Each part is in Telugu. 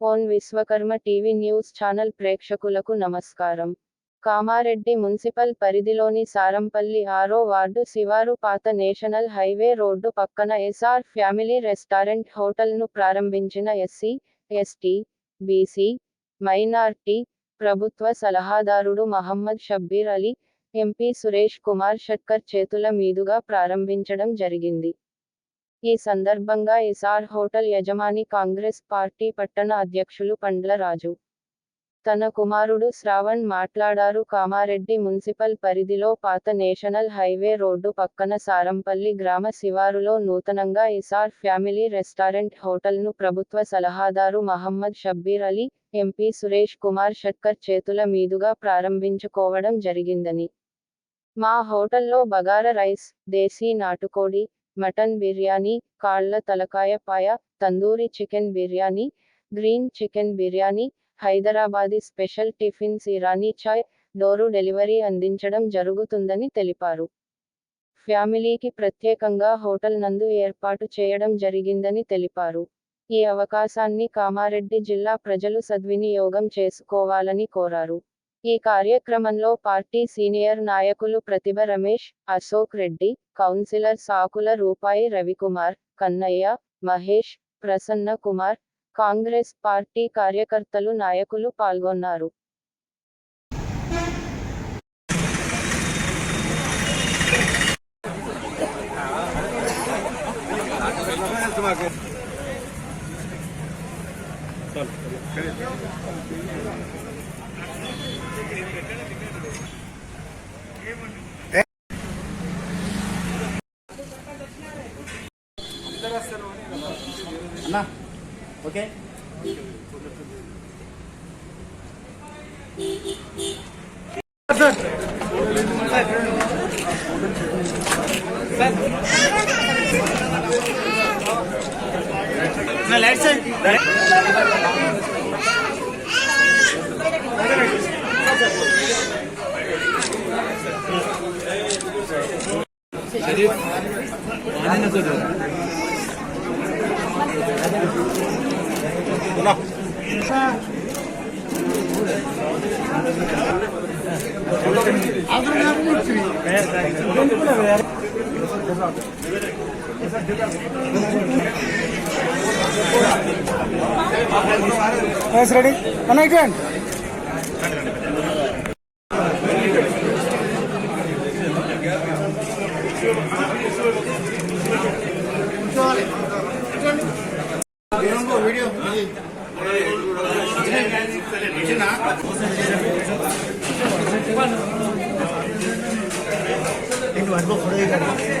Own Vishwakarma TV news channel ప్రేక్షకులకు నమస్కారం. కామారెడ్డి మున్సిపల్ పరిధిలోని సారంపల్లి ఆరో వార్డు శివారు పాత నేషనల్ హైవే రోడ్డు పక్కన ఎస్ఆర్ ఫ్యామిలీ రెస్టారెంట్ హోటల్ను ప్రారంభించిన ఎస్సీ ఎస్టీ బీసీ మైనార్టీ ప్రభుత్వ సలహాదారుడు మహమ్మద్ షబ్బీర్ అలీ ఎంపీ సురేష్ కుమార్ షట్కర్ చేతుల మీదుగా ప్రారంభించడం జరిగింది. ఈ సందర్భంగా ఇసార్ హోటల్ యజమాని కాంగ్రెస్ పార్టీ పట్టణ అధ్యక్షులు పండ్ల రాజు తన కుమారుడు శ్రావణ్ మాట్లాడారు. కామారెడ్డి మున్సిపల్ పరిధిలో పాత నేషనల్ హైవే రోడ్డు పక్కన సారంపల్లి గ్రామ శివారులో నూతనంగా ఇసార్ ఫ్యామిలీ రెస్టారెంట్ హోటల్ను ప్రభుత్వ సలహాదారు మహమ్మద్ షబ్బీర్ అలీ ఎంపీ సురేష్ కుమార్ షట్కర్ చేతుల మీదుగా ప్రారంభించుకోవడం జరిగిందని. మా హోటల్లో బగార రైస్ దేశీ నాటుకోడి మటన్ బిర్యానీ కాళ్ళ తలకాయ paya tandoori chicken biryani green chicken biryani Hyderabadi special tiffins Irani chai door delivery అందించడం జరుగుతుందని తెలిపారు. ఫ్యామిలీకి ప్రత్యేకంగా హోటల్ నందు ఏర్పాటు చేయడం జరిగిందని తెలిపారు. ఈ అవకాశాన్ని కామారెడ్డి జిల్లా ప్రజలు సద్వినియోగం చేసుకోవాలని కోరారు. ఈ కార్యక్రమంలో పార్టీ సీనియర్ నాయకులు ప్రతిభ రమేష్ అశోక్ రెడ్డి కౌన్సిలర్ సాకుల రూపాయి రవికుమార్ కన్నయ్య మహేష్ ప్రసన్న కుమార్ కాంగ్రెస్ పార్టీ కార్యకర్తలు నాయకులు పాల్గొన్నారు. అన్నా ఓకే. Light sir. शरीफ पानी नको देऊ Guys ready? のこれ以外で。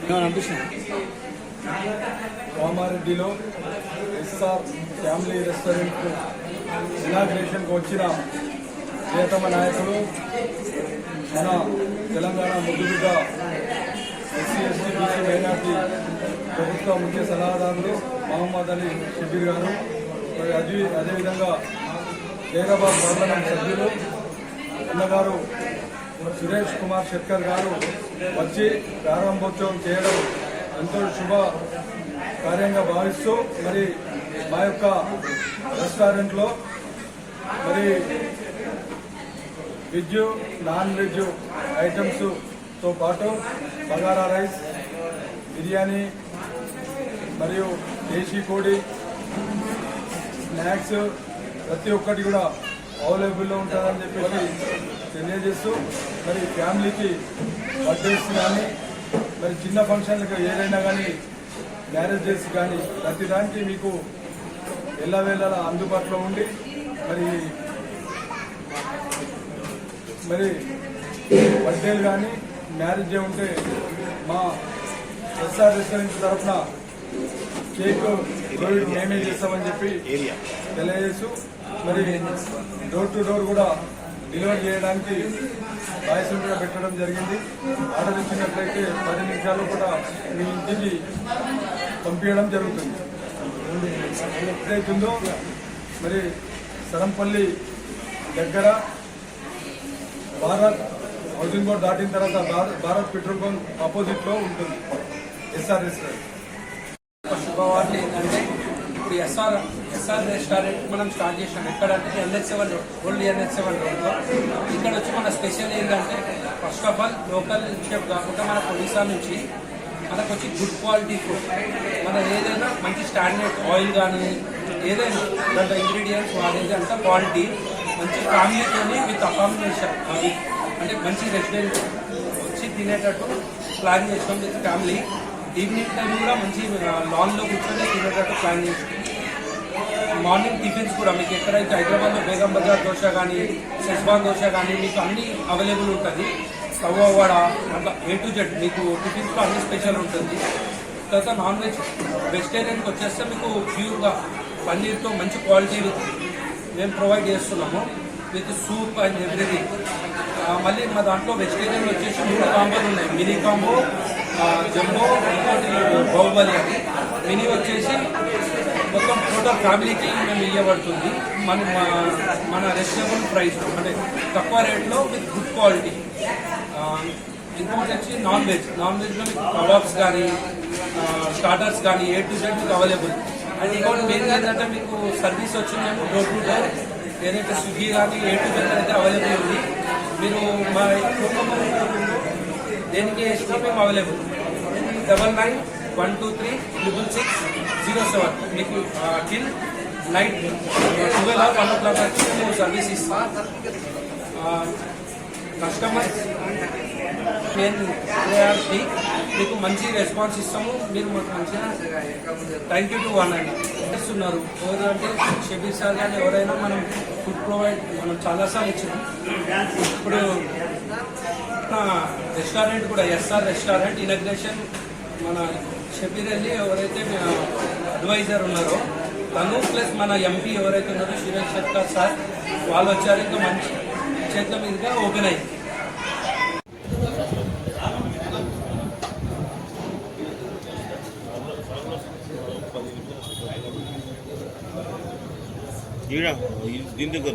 నువ్వు అనిపిస్తుంది? కామారెడ్డిలో ఎస్ఆర్ ఫ్యామిలీ రెస్టారెంట్ ఇనాగ్రేషన్కి వచ్చిన ప్రియతమ నాయకులు మన తెలంగాణ ముద్దుబిడ్డ ఎస్సీ ఎస్టీ బీసీ మైనార్టీ ప్రభుత్వ ముఖ్య సలహాదారులు మహమ్మద్ అలీ షబీర్ గారు. మరి అదే అదేవిధంగా హైదరాబాద్ పార్లమెంట్ సభ్యులు అన్నగారు సురేష్ కుమార్ శెట్కర్ గారు వచ్చి ప్రారంభోత్సవం చేయడం ఎంతో శుభ కార్యంగా భావిస్తూ మరి మా యొక్క రెస్టారెంట్లో మరి వెజ్ నాన్ వెజ్ ఐటమ్స్తో పాటు బగారా రైస్ బిర్యానీ మరియు దేశీ కోడి స్నాక్స్ ప్రతి ఒక్కటి కూడా అవైలబుల్లో ఉంటుందని చెప్పేసి తెలియజేస్తూ మరి ఫ్యామిలీకి బర్త్డేస్ కానీ మరి చిన్న ఫంక్షన్లకు ఏదైనా కానీ మ్యారేజెస్ కానీ ప్రతి దానికి మీకు ఎల్లవేళ అందుబాటులో ఉండి మరి మరి బర్త్డేలు కానీ మ్యారేజ్ ఉంటే మా ఎస్ఆర్ రెస్టారెంట్ తరఫున కేక్ మేమే చేస్తామని చెప్పి తెలియజేస్తూ మరి డోర్ టు డోర్ కూడా డెలివరీ చేయడానికి పాయసం కూడా పెట్టడం జరిగింది. ఆర్డర్ ఇచ్చినట్లయితే పది నిమిషాలు కూడా మీ ఇంటికి పంపించడం జరుగుతుంది. ఎప్పుడైతుందో మరి సరంపల్లి దగ్గర భారత్ హౌసింగ్ బోర్డ్ దాటిన తర్వాత భారత్ పెట్రోల్ బంక్ ఆపోజిట్లో ఉంటుంది. ఎస్ఆర్ రెస్టారెంట్ ఏంటంటే ఇప్పుడు ఎస్ఆర్ ఎస్ఆర్ రెస్టారెంట్ మనం స్టార్ట్ చేసినాం. ఎక్కడంటే NH seven road old NH seven రోడ్లో ఇక్కడ వచ్చి మన స్పెషల్ ఏంటంటే first of all local chef కాకుండా మన ఒడిశా నుంచి మనకు వచ్చి గుడ్ క్వాలిటీ ఫుడ్ మన ఏదైనా మంచి స్టాండర్డ్ ఆయిల్ కానీ ఏదైనా దాంట్లో ఇంగ్రీడియంట్స్ వాడేది అంతా క్వాలిటీ మంచి ఫ్యామిలీతోని విత్ అకామిడేషన్ అది. అంటే మంచి రెస్టారెంట్ వచ్చి తినేటట్టు ప్లాన్ చేస్తాం విత్ ఫ్యామిలీ ఈవినింగ్ టైం కూడా మంచి లాన్లో కూర్చొని తినేటట్టు ప్లాన్ చేస్తాం. మార్నింగ్ టిఫిన్స్ కూడా మీకు ఎక్కడైతే హైదరాబాద్లో బేగం బజార్ దోశ కానీ సెస్వాన్ దోశ కానీ మీకు అన్నీ అవైలబుల్ ఉంటుంది. తవ్వ వడ అట్లా ఏ టు జెడ్ మీకు టిఫిన్స్లో అన్ని స్పెషల్ ఉంటుంది. తర్వాత నాన్ వెజ్ వెజిటేరియన్కి వచ్చేస్తే మీకు ప్యూర్గా పన్నీర్తో మంచి క్వాలిటీ మేము ప్రొవైడ్ చేస్తున్నాము. విత్ సూప్ అండ్ ఎవ్రీథింగ్ మళ్ళీ మా దాంట్లో వెజిటేరియన్ వచ్చేసి మూడు కాంబోలు ఉన్నాయి. మినీ కాంబో జంబో బాహుబలి అని మినీ వచ్చేసి మొత్తం టోటల్ ఫ్యామిలీకి మేము ఇవ్వబడుతుంది మన మన రెస్టబుల్ ప్రైస్ అంటే తక్కువ రేట్లో విత్ గుడ్ క్వాలిటీ ఇంకోటి వచ్చి నాన్ వెజ్ నాన్ వెజ్లో మీకు కబాబ్స్ కానీ స్టార్టర్స్ కానీ ఏ టు జెడ్ మీకు అవైలబుల్ అండ్ ఇంకోటి మెయిన్ ఏంటంటే మీకు సర్వీస్ వచ్చిందేమో డోర్ టు డోర్ ఏదైతే స్విగ్గీ కానీ ఏ టు జెడ్ అయితే అవైలబుల్ ఉంది. మీరు మా దేనికి వేసినా available double nine one two three triple six zero seven మీకు till night twelve or one o'clock వచ్చి మేము సర్వీస్ ఇస్తాం కస్టమర్స్ మెయిన్ ప్రయారిటీ మీకు మంచి రెస్పాన్స్ ఇస్తాము. మీరు మాకు మంచిగా థ్యాంక్ యూ టు వన్ అండి ఇస్తున్నారు. ఎవరంటే షబీర్ సార్ కానీ ఎవరైనా మనం ఫుడ్ ప్రొవైడ్ మనం చాలాసార్లు ఇచ్చినాం. ఇప్పుడు నా రెస్టారెంట్ కూడా ఎస్ఆర్ రెస్టారెంట్ ఇనగ్రేషన్ మన షబీర్ అలీ ఎవరైతే అడ్వైజర్ ఉన్నారో తను ప్లస్ మన ఎంపీ ఎవరైతే ఉన్నారో శిరేష్ షెట్కర్ సార్ వాళ్ళు వచ్చారు ఇంకా మంచి చేతుల మీదుగా ఓపెన్ అయింది. దీని దగ్గర